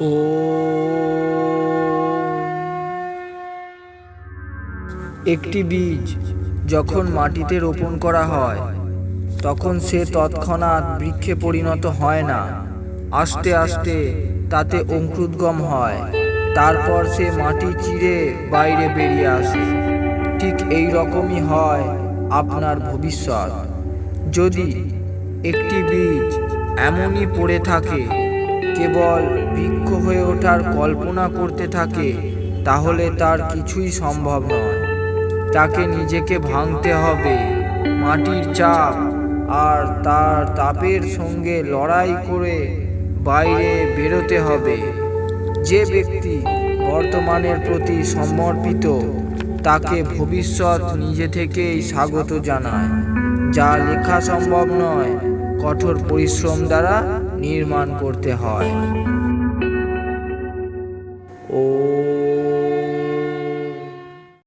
ও। একটি বীজ যখন মাটিতে রোপণ করা হয়, তখন সে তৎক্ষণাৎ বৃক্ষে পরিণত হয় না। আস্তে আস্তে তাতে অঙ্কুরোদ্গম হয়। তারপর সে মাটি চিরে বাইরে বেরিয়ে আসে। ঠিক এই রকমই হয় আপনার ভবিষ্যৎ। যদি একটি বীজ এমনই পড়ে থাকে কেবল বৃক্ষ হয়ে ওঠার কল্পনা করতে থাকে, তাহলে তার কিছুই সম্ভব নয়। তাকে নিজেকে ভাঙতে হবে, মাটির চাপ, আর তার তাপের সঙ্গে লড়াই করে বাইরে বেরোতে হবে। যে ব্যক্তি বর্তমানের প্রতি সমর্পিত, তাকে ভবিষ্যৎ নিজে থেকেই স্বাগত জানায়। যা লেখা সম্ভব নয় কঠোর পরিশ্রম দ্বারা নির্মাণ করতে হয়। ও